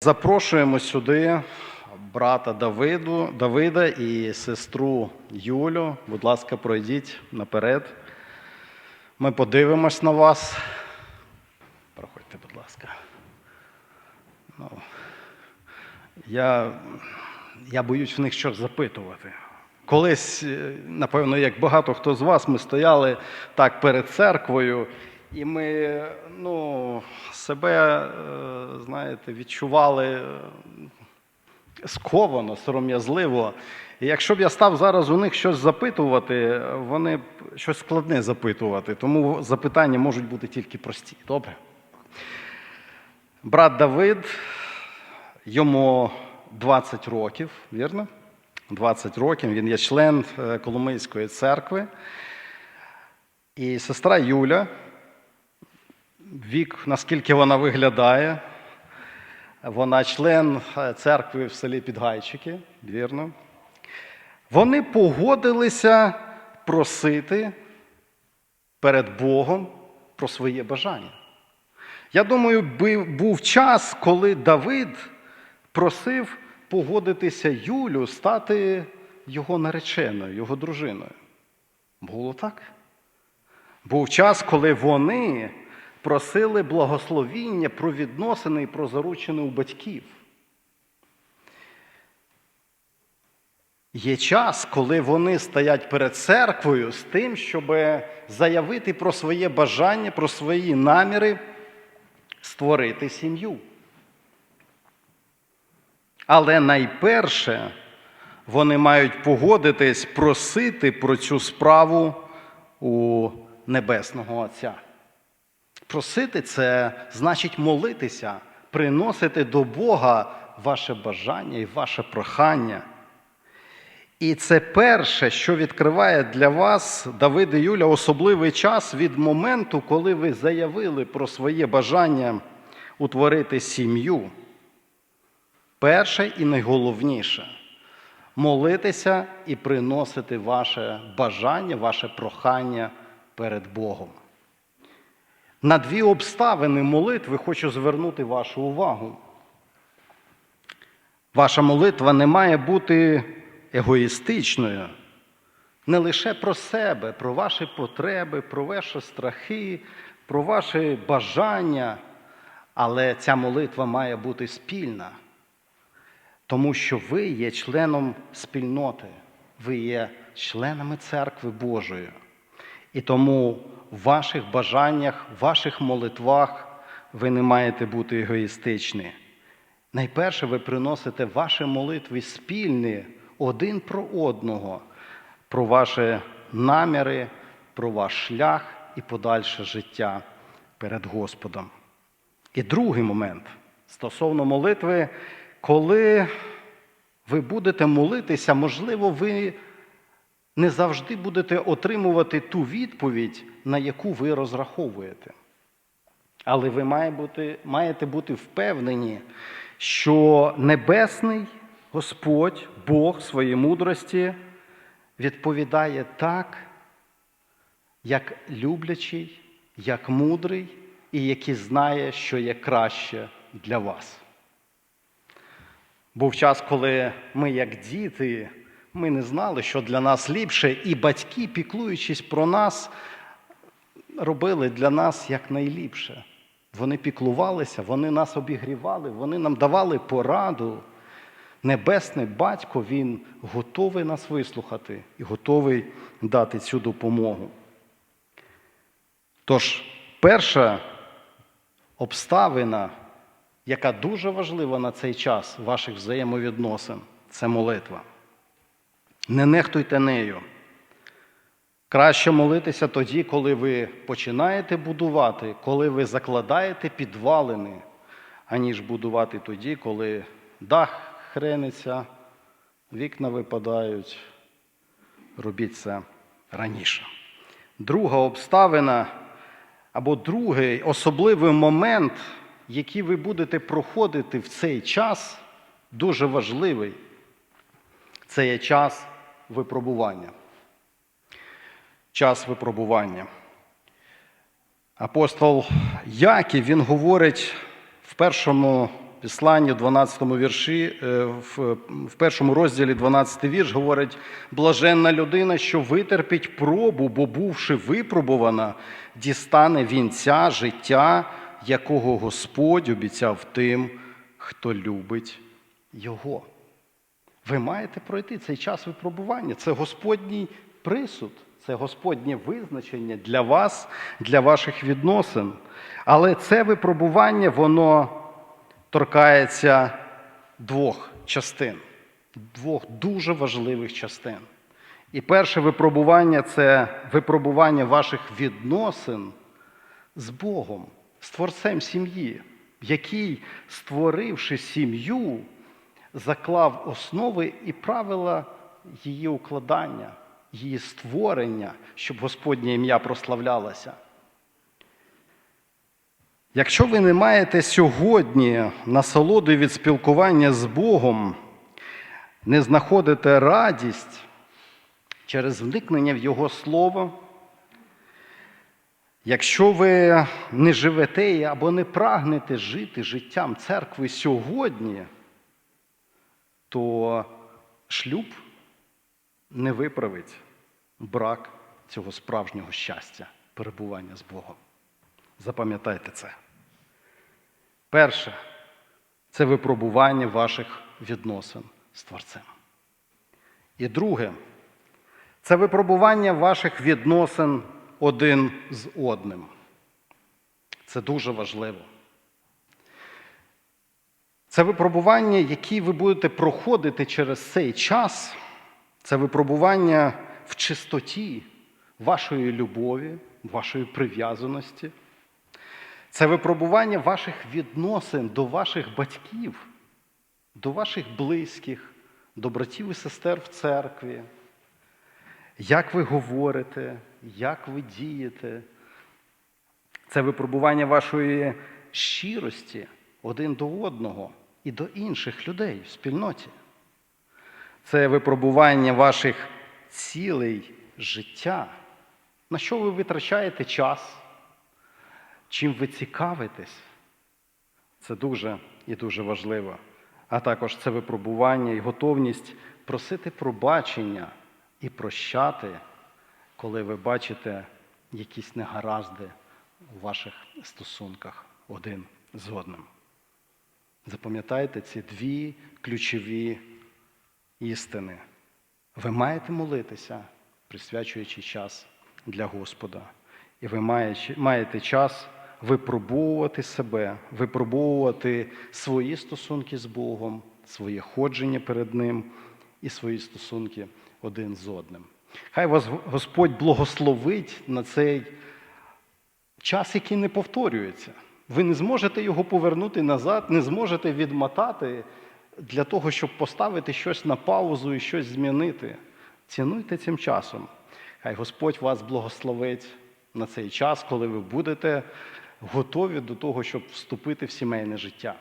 Запрошуємо сюди брата Давиду, Давида і сестру Юлю. Будь ласка, пройдіть наперед. Ми подивимось на вас. Проходьте, будь ласка. Ну, я, я боюсь в них щось запитувати. Колись, е, напевно, як багато хто з вас, ми стояли так перед церквою, і ми ну, себе, е, знаєте, відчували е, сковано, сором'язливо. І якщо б я став зараз у них щось запитувати, вони б щось складне запитувати. Тому запитання можуть бути тільки прості. Добре? Брат Давид, йому 20 років, вірно? 20 років, він є член е, Коломийської церкви. І сестра Юля, вік, наскільки вона виглядає, вона член е, церкви в селі Підгайчики, вірно. Вони погодилися просити перед Богом про своє бажання. Я думаю, був час, коли Давид просив погодитися Юлю стати його нареченою, його дружиною. Було так? Був час, коли вони просили благословіння про відносини і про заручини у батьків. Є час, коли вони стоять перед церквою з тим, щоб заявити про своє бажання, про свої наміри створити сім'ю. Але найперше вони мають погодитись просити про цю справу у Небесного Отця. Просити це значить молитися, приносити до Бога ваше бажання і ваше прохання. І це перше, що відкриває для вас, Давид і Юля, особливий час від моменту, коли ви заявили про своє бажання утворити сім'ю. Перше і найголовніше молитися і приносити ваше бажання, ваше прохання перед Богом. На дві обставини молитви хочу звернути вашу увагу. Ваша молитва не має бути егоїстичною, не лише про себе, про ваші потреби, про ваші страхи, про ваші бажання, але ця молитва має бути спільна, тому що ви є членом спільноти, ви є членами церкви Божої. І тому ваших бажаннях, ваших молитвах ви не маєте бути егоїстичні. Найперше ви приносите ваші молитви спільні один про одного, про ваші наміри, про ваш шлях і подальше життя перед Господом. І другий момент стосовно молитви, коли ви будете молитися, можливо, ви не завжди будете отримувати ту відповідь, на яку ви розраховуєте. Але ви має бути, маєте бути впевнені, що Небесний Господь, Бог своїй мудрості відповідає так, як люблячий, як мудрий і який знає, що є краще для вас. Був час, коли ми, як діти, ми не знали, що для нас ліпше, і батьки, піклуючись про нас, робили для нас якнайліпше. Вони піклувалися, вони нас обігрівали, вони нам давали пораду. Небесний батько, він готовий нас вислухати і готовий дати цю допомогу. Тож, перша обставина, яка дуже важлива на цей час ваших взаємовідносин, це молитва. Не нехтуйте нею. Краще молитися тоді, коли ви починаєте будувати, коли ви закладаєте підвалини, аніж будувати тоді, коли дах хрениться, вікна випадають. Робіть це раніше. Друга обставина або другий особливий момент, який ви будете проходити в цей час, дуже важливий. Це є час випробування. Час випробування. Апостол Яків, він говорить в першому післанні, в 12 вірші, е, в першому розділі 12 вірш говорить: блаженна людина, що витерпить пробу, бо бувши випробувана, дістане вінця життя, якого Господь обіцяв тим, хто любить його. Ви маєте пройти цей час випробування. Це Господній присуд, це Господнє визначення для вас, для ваших відносин. Але це випробування, воно торкається двох частин, двох дуже важливих частин. І перше випробування це випробування ваших відносин з Богом, з творцем сім'ї, який, створивши сім'ю, заклав основи і правила її укладання, її створення, щоб Господнє ім'я прославлялося. Якщо ви не маєте сьогодні насолоди від спілкування з Богом, не знаходите радість через вникнення в Його Слово, якщо ви не живете або не прагнете жити життям церкви сьогодні, то шлюб не виправить брак цього справжнього щастя, перебування з Богом. Запам'ятайте це. Перше це випробування ваших відносин з Творцем. І друге це випробування ваших відносин один з одним. Це дуже важливо. Це випробування, які ви будете проходити через цей час. Це випробування в чистоті вашої любові, вашої прив'язаності. Це випробування ваших відносин до ваших батьків, до ваших близьких, до братів і сестер в церкві. Як ви говорите, як ви дієте. Це випробування вашої щирості один до одного і до інших людей в спільноті. Це випробування ваших цілей життя. На що ви витрачаєте час? Чим ви цікавитесь? Це дуже і дуже важливо. А також це випробування і готовність просити пробачення і прощати, коли ви бачите якісь негаразди у ваших стосунках один з одним. Запам'ятайте ці дві ключові істини. Ви маєте молитися, присвячуючи час для Господа. І ви маєте час випробовувати себе, випробовувати свої стосунки з Богом, своє ходження перед Ним і свої стосунки один з одним. Хай вас Господь благословить на цей час, який не повторюється. Ви не зможете його повернути назад, не зможете відмотати для того, щоб поставити щось на паузу і щось змінити. Цінуйте цим часом. Хай Господь вас благословить на цей час, коли ви будете готові до того, щоб вступити в сімейне життя.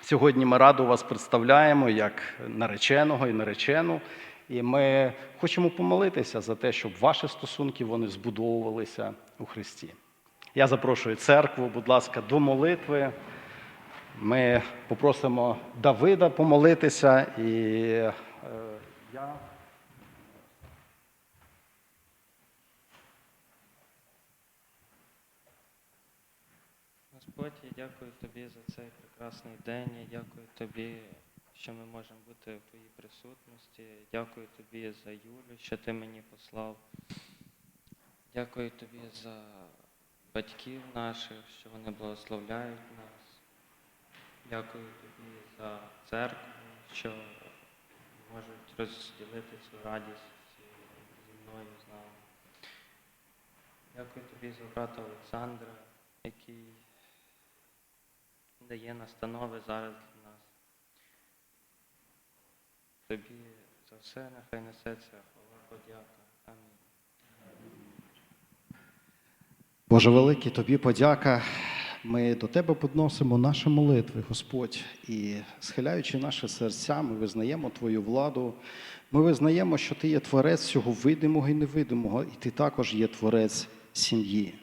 Сьогодні ми радо вас представляємо як нареченого і наречену, і ми хочемо помолитися за те, щоб ваші стосунки вони збудовувалися у Христі. Я запрошую церкву, будь ласка, до молитви. Ми попросимо Давида помолитися і е, я. Господь, я дякую тобі за цей прекрасний день. Я дякую тобі, що ми можемо бути в твоїй присутності. Дякую тобі за Юлю, що ти мені послав. Дякую тобі за батьків наших, що вони благословляють нас. Дякую тобі за церкву, що можуть розділити цю радість зі мною, з нами. Дякую тобі за брата Олександра, який дає настанови зараз для нас. Тобі за все нехай несеться хвала, подяка. Амінь. Боже великий, тобі подяка. Ми до тебе підносимо наші молитви, Господь, і схиляючи наші серця, ми визнаємо Твою владу. Ми визнаємо, що Ти є творець всього видимого і невидимого, і Ти також є творець сім'ї.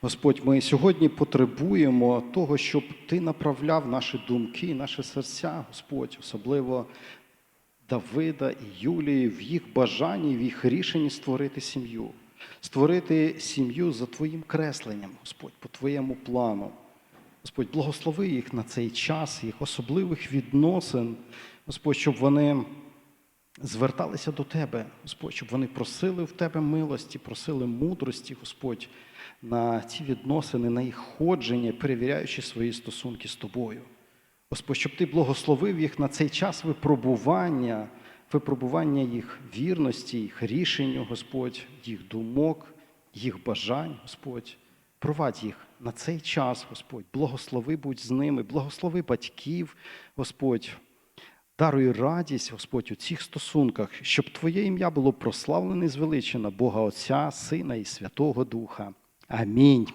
Господь, ми сьогодні потребуємо того, щоб Ти направляв наші думки, наші серця, Господь, особливо Давида і Юлії в їх бажанні, в їх рішенні створити сім'ю, створити сім'ю за Твоїм кресленням, Господь, по Твоєму плану. Господь, благослови їх на цей час, їх особливих відносин, Господь, щоб вони зверталися до Тебе, Господь, щоб вони просили в Тебе милості, просили мудрості, Господь, на ці відносини, на їх ходження, перевіряючи свої стосунки з Тобою. Господь, щоб Ти благословив їх на цей час випробування, випробування їх вірності, їх рішень, Господь, їх думок, їх бажань, Господь. Провадь їх на цей час, Господь, благослови будь з ними, благослови батьків, Господь. Даруй радість, Господь, у цих стосунках, щоб Твоє ім'я було прославлене і звеличено Бога Отця, Сина і Святого Духа. Амінь.